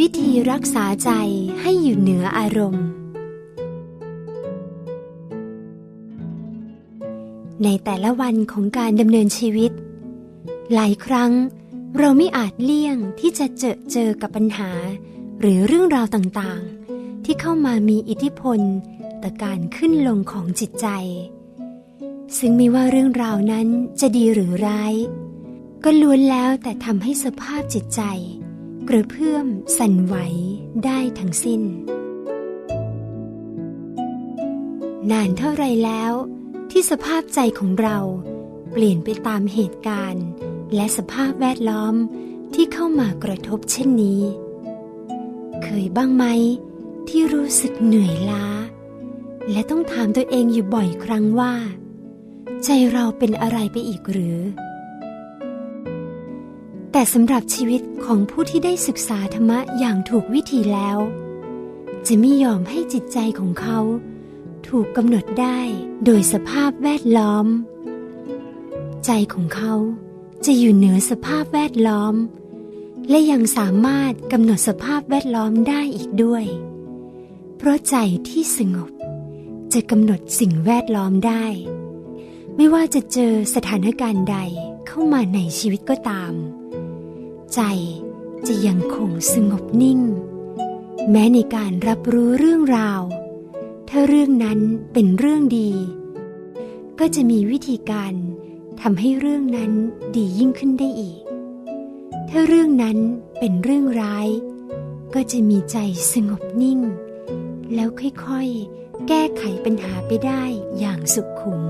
วิธีรักษาใจให้อยู่เหนืออารมณ์ ในแต่ละวันของการดำเนินชีวิต หลายครั้งเราไม่อาจเลี่ยงที่จะเจอเจอกับปัญหา หรือเรื่องราวต่างๆ ที่เข้ามามีอิทธิพลต่อการขึ้นลงของจิตใจ ซึ่งไม่ว่าเรื่องราวนั้นจะดีหรือร้าย ก็ล้วนแล้วแต่ทำให้สภาพจิตใจ กระเพื่อมสั่นไหวได้ทั้งสิ้น นานเท่าไรแล้วที่สภาพใจของเราเปลี่ยนไปตามเหตุการณ์ และสภาพแวดล้อมที่เข้ามากระทบเช่นนี้ เคยบ้างไหมที่รู้สึกเหนื่อยล้า และต้องถามตัวเองอยู่บ่อยครั้งว่า ใจเราเป็นอะไรไปอีกหรือ แต่สำหรับชีวิตของผู้ที่ได้ศึกษาธรรมะอย่างถูกวิธีแล้ว จะไม่ยอมให้จิตใจของเขา ถูกกำหนดได้โดยสภาพแวดล้อม ใจของเขาจะอยู่เหนือสภาพแวดล้อม และยังสามารถกำหนดสภาพแวดล้อมได้อีกด้วย เพราะใจที่สงบ จะกำหนดสิ่งแวดล้อมได้ ไม่ว่าจะเจอสถานการณ์ใดเข้ามาในชีวิตก็ตาม ใจจะยังคงสงบนิ่ง แม้ในการรับรู้เรื่องราว ถ้าเรื่องนั้นเป็นเรื่องดี ก็จะมีวิธีการทำให้เรื่องนั้นดียิ่งขึ้นได้อีก ถ้าเรื่องนั้นเป็นเรื่องร้าย ก็จะมีใจสงบนิ่ง แล้วค่อยๆ แก้ไขปัญหาไปได้อย่างสุขุม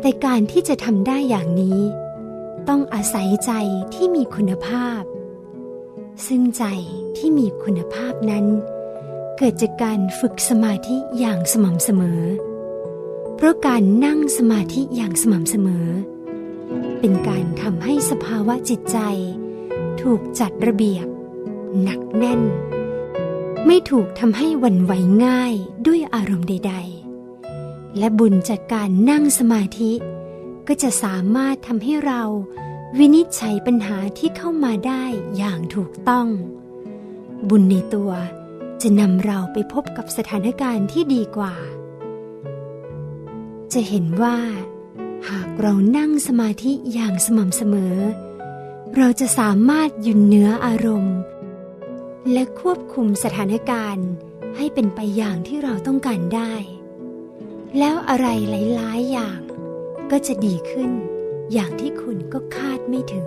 แต่การที่จะทำได้อย่างนี้ ต้องอาศัยใจที่มีคุณภาพ ซึ่งใจที่มีคุณภาพนั้น เกิดจากการฝึกสมาธิอย่างสม่ำเสมอ เพราะการนั่งสมาธิอย่างสม่ำเสมอ เป็นการทำให้สภาวะจิตใจ ถูกจัดระเบียบ หนักแน่น ไม่ถูกทำให้วันไหวง่ายด้วยอารมณ์ใด ๆ และบุญจากการนั่งสมาธิ ก็จะสามารถทำให้เราวินิจฉัยปัญหาที่เข้ามาได้อย่างถูกต้อง บุญในตัวจะนำเราไปพบกับสถานการณ์ที่ดีกว่า จะเห็นว่า หากเรานั่งสมาธิอย่างสม่ำเสมอ เราจะสามารถยุดเหนืออารมณ์ และควบคุมสถานการณ์ให้เป็นไปอย่างที่เราต้องการได้ แล้วอะไรหลาย ๆ อย่าง ก็จะดีขึ้นอย่างที่คุณก็คาดไม่ถึง